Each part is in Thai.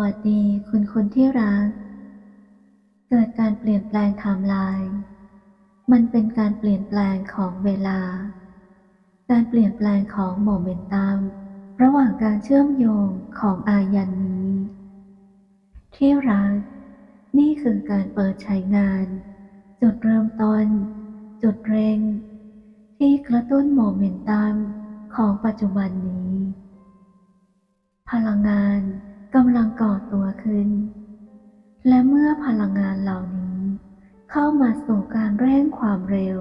วัสดีคุณคุณที่รัก เกิดการเปลี่ยนแปลงไทม์ไลน์ มันเป็นการเปลี่ยนแปลงของเวลา การเปลี่ยนแปลงของโมเมนตัมระหว่างการเชื่อมโยงของอายันนี้ ที่รัก นี่คือการเปิดใช้งาน จุดเริ่มต้น จุดเร่ง ที่กระตุ้นโมเมนตัมของปัจจุบันนี้ พลังงาน กำลังก่อตัวขึ้น และเมื่อพลังงานเหล่านี้ เข้ามาสู่การเร่งความเร็ว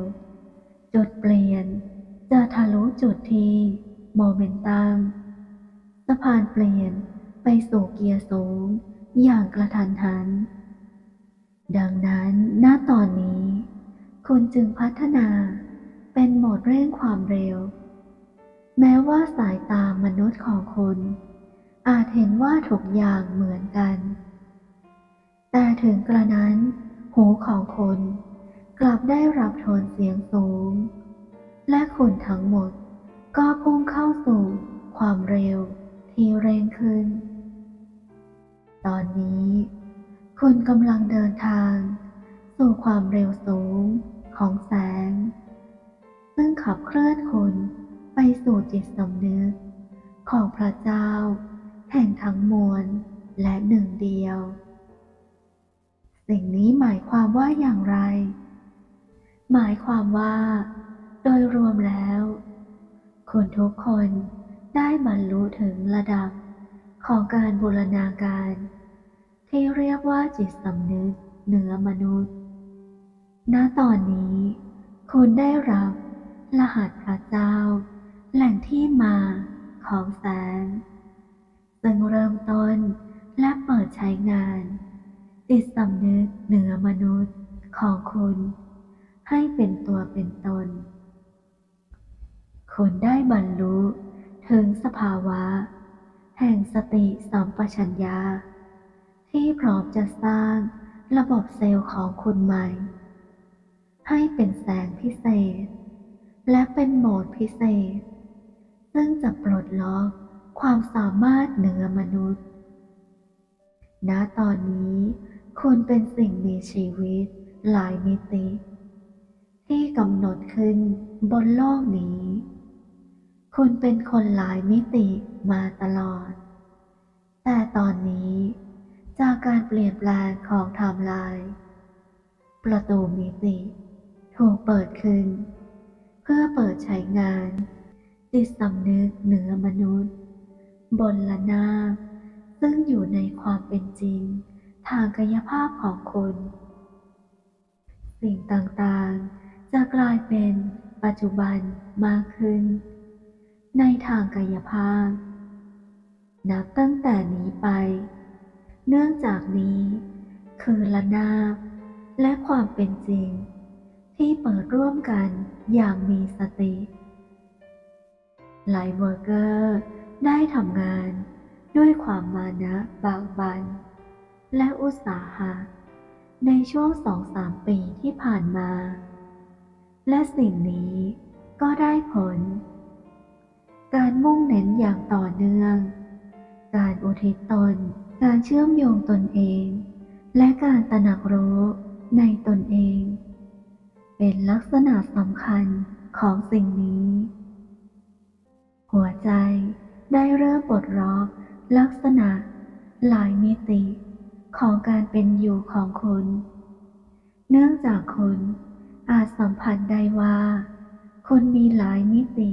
จุดเปลี่ยนจะทะลุจุดที่โมเมนตัมสะพานเปลี่ยนไปสู่เกียร์สูง อย่างกระทันหัน ดังนั้นณตอนนี้ คุณจึงพัฒนาเป็นโหมดเร่งความเร็ว แม้ว่าสายตามนุษย์ของคุณ อาจเห็นว่าทุกอย่างเหมือนกัน แต่ถึงกระนั้น หูของคุณกลับได้รับโทนเสียงสูง และคุณทั้งหมดก็พุ่งเข้าสู่ความเร็วที่เร่งขึ้น ตอนนี้คุณกำลังเดินทาง สู่ความเร็วสูงของแสง ซึ่งขับเคลื่อนคุณไปสู่จิตสำนึกของพระเจ้า แห่งทั้งมวลและหนึ่งเดียว สิ่งนี้หมายความว่าอย่างไร หมายความว่า โดยรวมแล้วคุณทุกคนได้บรรลุถึงระดับของการบูรณาการ ที่เรียกว่าจิตสำนึกเหนือมนุษย์ ณ ตอนนี้ คุณได้รับรหัสพระเจ้า แหล่งที่มาของแสง ซึ่งเริ่มต้นและเปิดใช้งาน จิตสำนึกเหนือมนุษย์ของคุณ ให้เป็นตัวเป็นตน คุณได้บรรลุถึงสภาวะ แห่งสติสัมปชัญญะที่พร้อมจะสร้างระบบเซลล์ของคุณใหม่ ให้เป็นแสงพิเศษ และเป็นโหมดพิเศษ ซึ่งจะปลดล็อก ความสามารถเหนือมนุษย์ ณ ตอนนี้คุณเป็นสิ่งมีชีวิตหลายมิติ ที่กำหนดขึ้นบนโลกนี้ คุณเป็นคนหลายมิติมาตลอด แต่ตอนนี้จากการเปลี่ยนแปลงของไทม์ไลน์ ประตูมิติถูกเปิดขึ้น เพื่อเปิดใช้งานจิตสำนึกเหนือมนุษย์ บนละนาซึ่งอยู่ในความเป็นจริง ทางกายภาพของคุณ สิ่งต่างๆ จะกลายเป็นปัจจุบันมากขึ้น ในทางกายภาพ นับตั้งแต่นี้ไป เนื่องจากนี้ คือละนาบและความเป็นจริง ที่เปิดร่วมกันอย่างมีสติไลเวอร์เกอร์ ได้ทำงานด้วยความมานะบากบัน และอุตสาหะ ในช่วงสองสามปีที่ผ่านมา และสิ่งนี้ก็ได้ผล การมุ่งเน้นอย่างต่อเนื่อง การอุทิศตน การเชื่อมโยงตนเอง และการตระหนักรู้ในตนเอง เป็นลักษณะสำคัญของสิ่งนี้ หัวใจ ได้เริ่มปลดล็อกลักษณะ หลายมิติของการเป็นอยู่ของคุณ เนื่องจากคุณอาจสัมผัสได้ว่า คุณมีหลายมิติ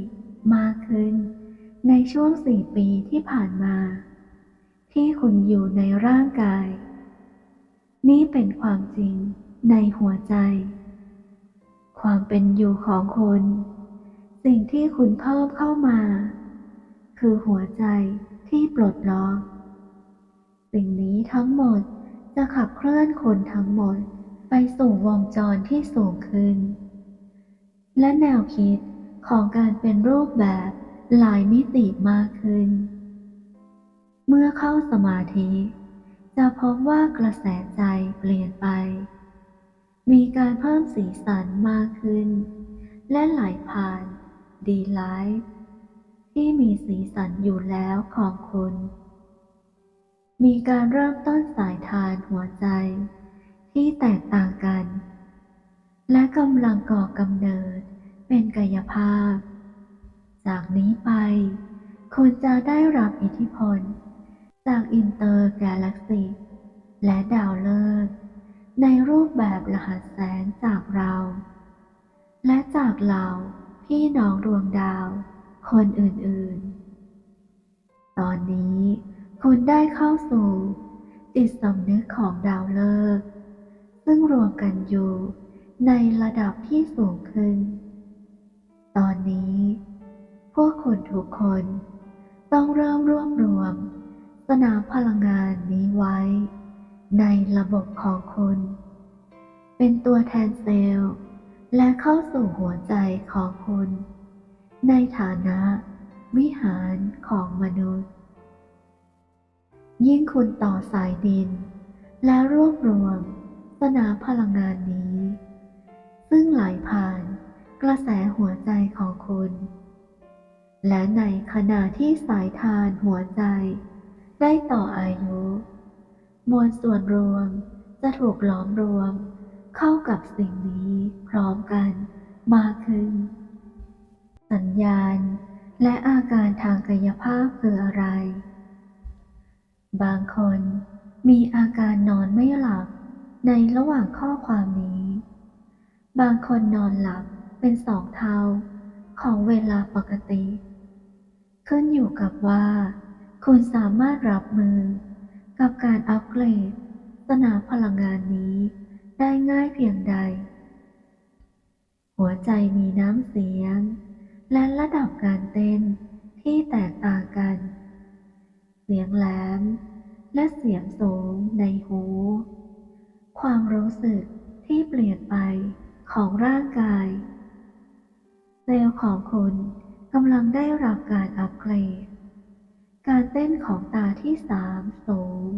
มากขึ้น ในช่วงสี่ปีที่ผ่านมา ที่คุณอยู่ในร่างกาย นี่เป็นความจริงในหัวใจ ความเป็นอยู่ของคุณ สิ่งที่คุณเพิ่มเข้ามา คือหัวใจที่ปลดล็อก สิ่งนี้ทั้งหมดจะขับเคลื่อนคนทั้งหมดไปสู่วงจรที่สูงขึ้น และแนวคิดของการเป็นรูปแบบหลายมิติมากขึ้น เมื่อเข้าสมาธิ จะพบว่ากระแสใจเปลี่ยนไป มีการเพิ่มสีสันมากขึ้น และไหลผ่าน ดีไลฟ์ ที่มีสีสันอยู่แล้วของคุณ มีการเริ่มต้นสายทานหัวใจ ที่แตกต่างกัน และกำลังก่อกำเนิดเป็นกายภาพ จากนี้ไป คุณจะได้รับอิทธิพล จากอินเตอร์กาแล็กซีและดาวฤกษ์ในรูปแบบรหัสแสงจากเรา และจากเราพี่น้องดวงดาว คนอื่นๆ ตอนนี้คุณได้เข้าสู่จิตสำนึกของดาวฤกษ์ซึ่งรวมกันอยู่ในระดับที่สูงขึ้น ตอนนี้ พวกคุณทุกคนต้องเริ่มรวบรวม สนามพลังงานนี้ไว้ ในระบบของคุณ เป็นตัวแทนเซลล์ และเข้าสู่หัวใจของคุณ ในฐานะ วิหารของมนุษย์ ยิ่งคุณต่อสายดิน และรวบรวมสนามพลังงานนี้ ซึ่งไหลผ่านกระแสหัวใจของคุณ และในขณะที่สายทานหัวใจ ได้ต่ออายุ มวลส่วนรวมจะถูกหลอมรวมเข้ากับสิ่งนี้พร้อมกันมากขึ้น สัญญาณ และอาการทางกายภาพคืออะไร บางคนมีอาการนอนไม่หลับในระหว่างข้อความนี้ บางคนนอนหลับเป็นสองเท่าของเวลาปกติ ขึ้นอยู่กับว่า คุณสามารถรับมือ กับการอัปเกรด สนามพลังงานนี้ได้ง่ายเพียงใด หัวใจมีน้ำเสียง และระดับการเต้นที่แตกต่างกัน เสียงแหลมและเสียงสูงในหู ความรู้สึกที่เปลี่ยนไปของร่างกาย เซลล์ของคุณกำลังได้รับการอัปเกรด การเต้นของตาที่สามสูง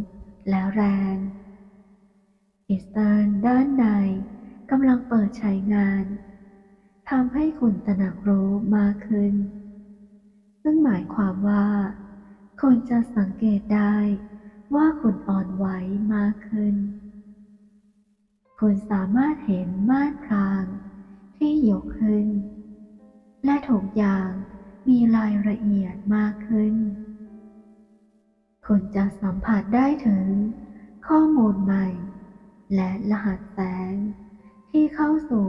และแรงอิสตันด้านในกำลังเปิดใช้งาน ทำให้คุณตระหนักรู้มากขึ้น ซึ่งหมายความว่า คุณจะสังเกตได้ว่าคุณอ่อนไหวมากขึ้น คุณสามารถเห็นม่านพรางที่ยกขึ้น และทุกอย่างมีรายละเอียดมากขึ้น คุณจะสัมผัสได้ถึงข้อมูลใหม่ และรหัสแสงที่เข้าสู่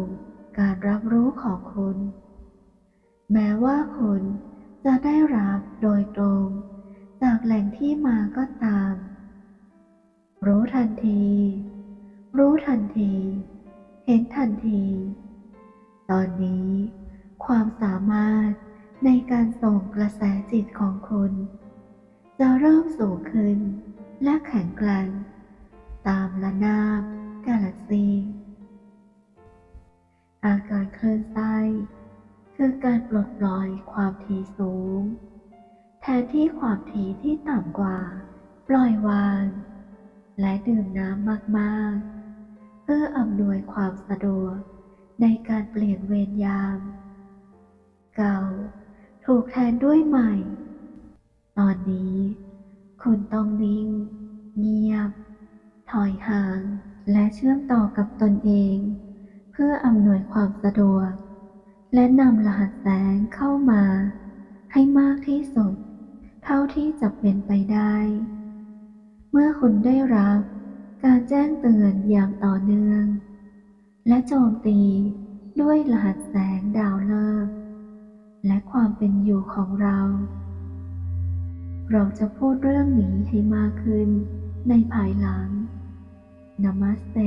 การรับรู้ของคุณ แม้ว่าคุณจะได้รับโดยตรง จากแหล่งที่มาก็ตาม รู้ทันที รู้ทันที เห็นทันที ตอนนี้ ความสามารถในการส่งกระแสจิตของคุณ จะเริ่มสูงขึ้นและแข็งแกร่งตามระนาบกาแล็กซี อาการคลื่นไส้คือการปลดปล่อยความถี่สูง แทนที่ความถี่ที่ต่ำกว่า ปล่อยวาง และดื่มน้ำมากๆ เพื่ออำนวยความสะดวกในการเปลี่ยนเวรยาม เก่า ถูกแทนด้วยใหม่ ตอนนี้ คุณต้องนิ่ง เงียบ ถอยห่าง และเชื่อมต่อกับตนเอง เพื่ออำนวยความสะดวก และนำรหัสแสงเข้ามา ให้มากที่สุด เท่าที่จะเป็นไปได้ เมื่อคุณได้รับการแจ้งเตือนอย่างต่อเนื่อง และโจมตีด้วยรหัสแสงดาวฤกษ์และความเป็นอยู่ของเรา เราจะพูดเรื่องนี้ให้มากขึ้นในภายหลังนามัสเต